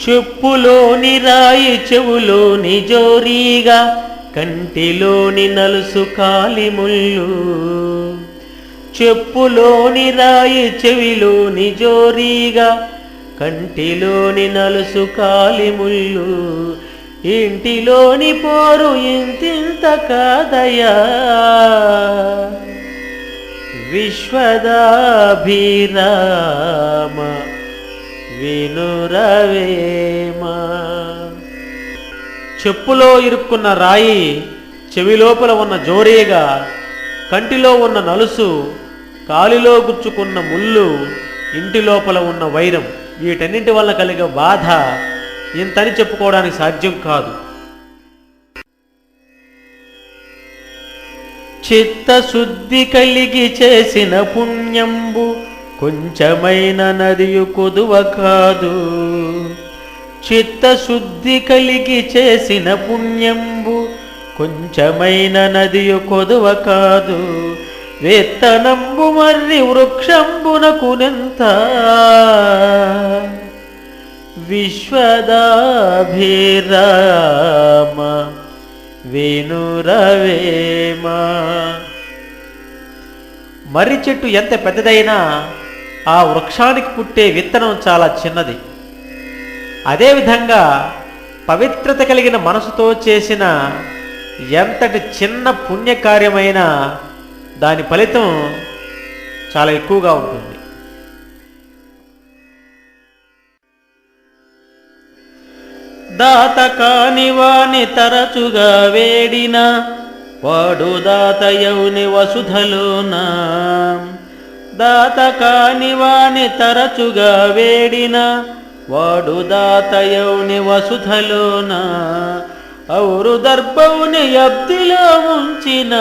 చెప్పులోని రాయి చెవులోని జోరీగా కంటిలోని నలుసు కాలిముళ్ళు చెప్పులోని రాయి చెవిలోని జోరీగా కంటిలోని నలుసు కాలిముళ్ళు ఇంటిలోని పోరు ఇంతింత కాదయా విశ్వదాభిరామ వినురవేమా చెప్పులో ఇరుక్కున్న రాయి చెవి లోపల ఉన్న జోరీగా కంటిలో ఉన్న నలుసు కాలిలో గుచ్చుకున్న ముళ్ళు ఇంటి లోపల ఉన్న వైరం వీటన్నింటి వల్ల కలిగే బాధ ఇంతని చెప్పుకోవడానికి సాధ్యం కాదు. చిత్తశుద్ధి కలిగి చేసిన పుణ్యంబు కొంచెమైన నదియు కొదువ కాదు. చిత్తశుద్ధి కలిగి చేసిన పుణ్యంబు కొంచెమైన నదియు కొదువ కాదు. వేత్తనంబు మర్రి వృక్షంబునకునెంత విశ్వదాభిరామ వేణురవేమ. మర్రి చెట్టు ఎంత పెద్దదైనా ఆ వృక్షానికి పుట్టే విత్తనం చాలా చిన్నది. అదేవిధంగా పవిత్రత కలిగిన మనసుతో చేసిన ఎంతటి చిన్న పుణ్యకార్యమైనా దాని ఫలితం చాలా ఎక్కువగా ఉంటుంది. దాత కాని వాని తరచుగా వేడిన వాడు దాతయౌని వసుధలోనా? దాత కాని వాణి తరచుగా వేడిన వాడు దాతయౌని వసుధలోన ఔరు దర్భవుని అబ్దిలో ఉంచిన.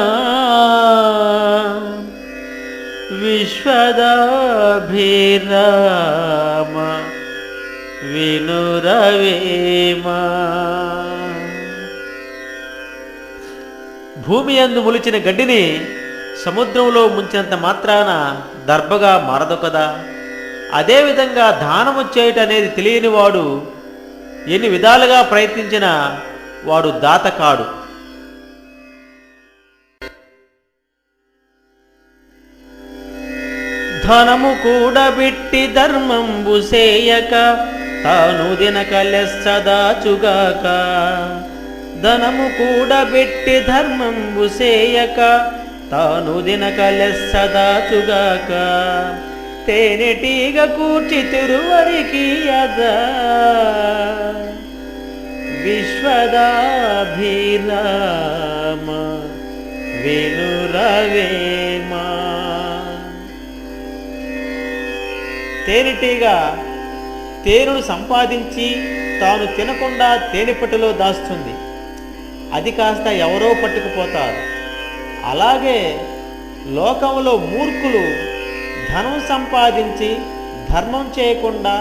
విశ్వదాభిరామ వినురవేమ. భూమి అందు ములిచిన గడ్డిని సముద్రంలో ముంచినంత మాత్రాన దర్భగా మారదు కదా? అదేవిధంగా దానము చేయటం అనేది తెలియని వాడు ఎన్ని విధాలుగా ప్రయత్నించినా వాడు దాత కాడు ధనము కూడబెట్టి ధర్మంబు సేయక తాను దినకలెస్సదాచుగాక. ధనము కూడబెట్టి ధర్మంబు సేయక తాను దినక లెస్సదాచుగాక తేనెటీగ కూర్చి తిరువరికి అదా. విశ్వదాభిరామ వినురవేమా. తేనెటీగ తేనెను సంపాదించి తాను తినకుండా తేనెపట్టులో దాస్తుంది. అది కాస్త ఎవరో పట్టుకుపోతారు. అలాగే లోకంలో మూర్ఖులు ధనం సంపాదించి ధర్మం చేయకుండా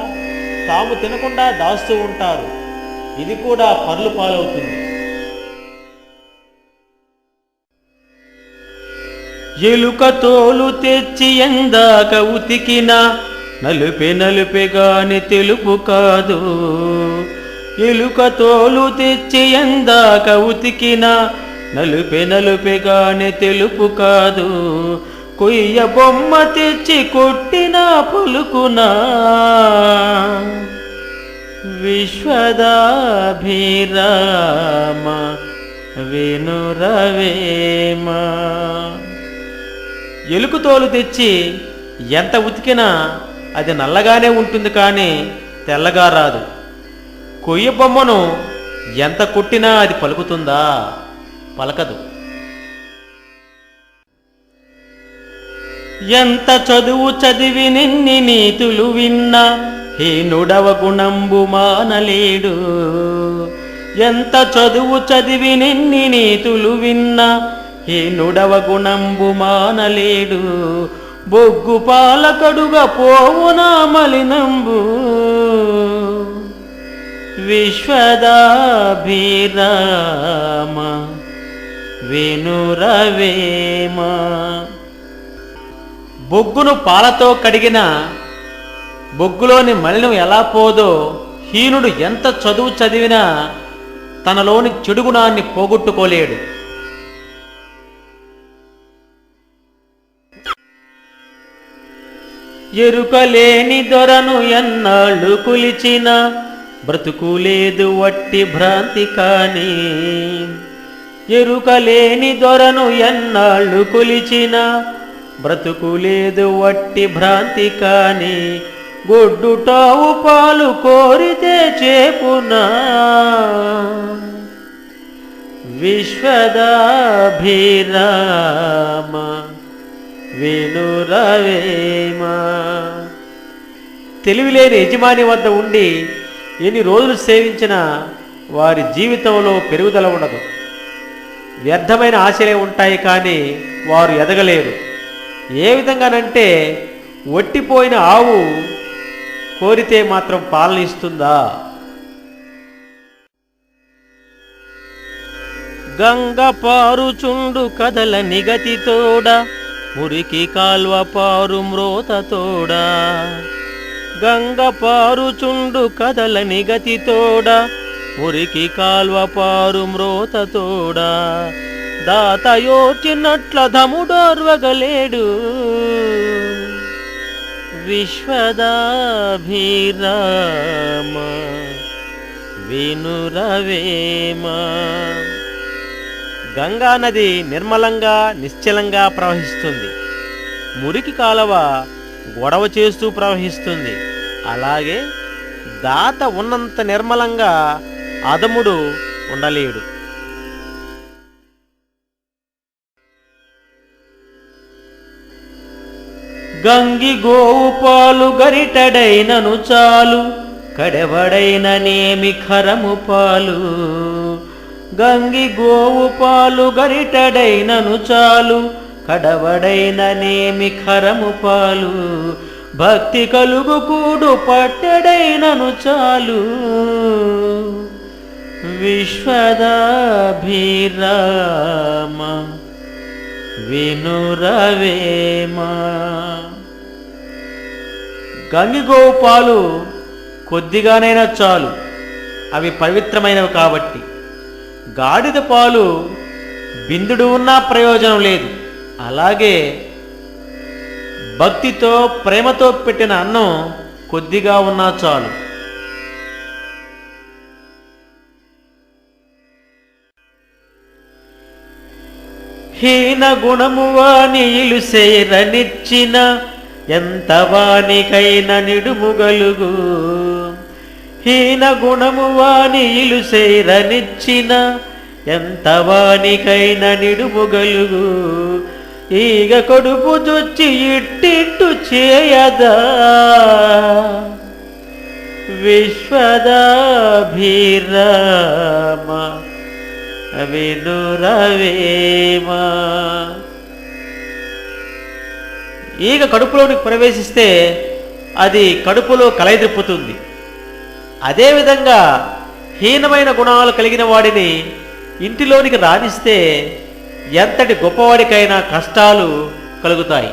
తాము తినకుండా దాస్తూ ఉంటారు. ఇది కూడా పనులు పాలవుతుంది. ఎలుక తోలు తెచ్చి ఎందాక ఉతికిన నలుపే నలుపిగాని తెలుపు కాదు. ఎలుక తోలు తెచ్చి ఎందాక ఉతికిన నలుపే నలుపే తెలుపు కాదు. కొయ్య బొమ్మ తెచ్చి కొట్టిన పలుకునా. విశ్వదాభిరామ ఎలుకు తోలు తెచ్చి ఎంత ఉతికినా అది నల్లగానే ఉంటుంది కానీ తెల్లగా రాదు. కొయ్య బొమ్మను ఎంత కొట్టినా అది పలుకుతుందా? పలకదు. ఎంత చదువు చదివి నిన్ని నీతులు విన్నా హీనుడవ గుణంబు మానలేడు. ఎంత చదువు చదివి నిన్ని నీతులు విన్నా హీనుడవ గుణంబు మానలేడు. బొగ్గు పాలకడుగా పోవునా మలినంబు. విశ్వదాభిరామ వేణురవేమా. బొగ్గును పాలతో కడిగిన బొగ్గులోని మలినం ఎలా పోదో హీనుడు ఎంత చదువు చదివినా తనలోని చెడు గుణాన్ని పోగొట్టుకోలేడు. ఎరుకలేని దొరను ఎన్నాళ్ళు కులిచిన బ్రతుకులేదు వట్టి భ్రాంతి కానీ. ఎరుకలేని దొరను ఎన్నాళ్ళు కొలిచిన బ్రతుకులేదు వట్టి భ్రాంతి కాని గొడ్డుటావు పాలు కోరితే చేపునా. విశ్వదాభిరామ వినురవేమా తెలివిలేని యజమాని వద్ద ఉండి ఎన్ని రోజులు సేవించినా వారి జీవితంలో పెరుగుదల ఉండదు. వ్యర్థమైన ఆశలే ఉంటాయి కానీ వారు ఎదగలేరు. ఏ విధంగానంటే ఒట్టిపోయిన ఆవు కోరితే మాత్రం పాలన ఇస్తుందా? గంగ పారుచుండు కదల నిగతి తోడ మురికి కాల్వ పారు మ్రోత తోడ. గంగ పారుచుండు కదల నిగతి తోడ మురికి కాల్వ పారు మ్రోతతోడ. దాతయోచినట్ల ధముడోర్వగలేడు. విశ్వదాభిరామ వినురవేమ. గంగా నది నిర్మలంగా నిశ్చలంగా ప్రవహిస్తుంది. మురికి కాలవ గొడవ చేస్తూ ప్రవహిస్తుంది. అలాగే దాత ఉన్నంత నిర్మలంగా అదముడు ఉండలేడు. గంగి గోవు పాలు గరిటడైనను చాలు కడెవడైన నేమి ఖరము పాలు. గంగి గోవు పాలు గరిటడైనను చాలు కడవడైన నేమి ఖరము పాలు. భక్తి కలుగు కూడు పట్టెడైనను చాలు. విశ్వదాభిరామ వినురవేమా. గంగిగోపాలు కొద్దిగానైనా చాలు అవి పవిత్రమైనవి కాబట్టి. గాడిద పాలు బిందుడు ఉన్నా ప్రయోజనం లేదు. అలాగే భక్తితో ప్రేమతో పెట్టిన అన్నం కొద్దిగా ఉన్నా చాలు. హీన గుణము వాని ఇలుసేరనిచ్చిన ఎంత వానికైన నిడుముగలుగు హీన గుణము వాని ఇలుసేరనిచ్చిన ఎంత వానికైన నిడుముగలుగు ఈగ కొడుపు జొచ్చి ఇట్టిట్టు చేయదా. విశ్వదాభిరామ వినురవేమా ఈగ కడుపులోనికి ప్రవేశిస్తే అది కడుపులో కలయిదిప్పుతుంది అదేవిధంగా హీనమైన గుణాలు కలిగిన వాడిని ఇంటిలోనికి రాణిస్తే ఎంతటి గొప్పవాడికైనా కష్టాలు కలుగుతాయి.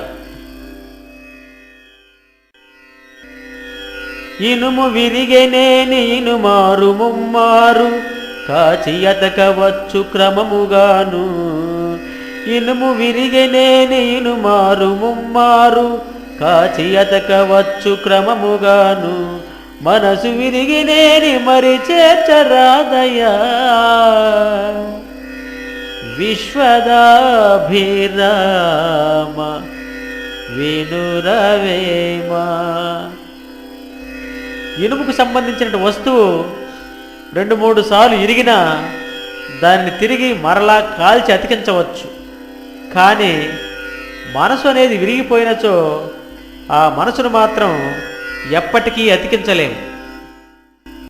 ఇనుము విరిగెనేని ఇనుమారు ముమ్మారు కాచి ఎతకవచ్చు క్రమముగాను. ఇనుము విరిగినేని ఇనుమారు ముమ్మారు. కాచి ఎతకవచ్చు క్రమముగాను. మనసు విరిగినేని మరి చేర్చరాదయా విశ్వదాభిరామ వినురవేమ. ఇనుముకు సంబంధించిన వస్తువు రెండు మూడు సార్లు ఇరిగినా దాన్ని తిరిగి మరలా కాల్చి అతికించవచ్చు. కానీ మనసు అనేది విరిగిపోయినచో ఆ మనసును మాత్రం ఎప్పటికీ అతికించలేము.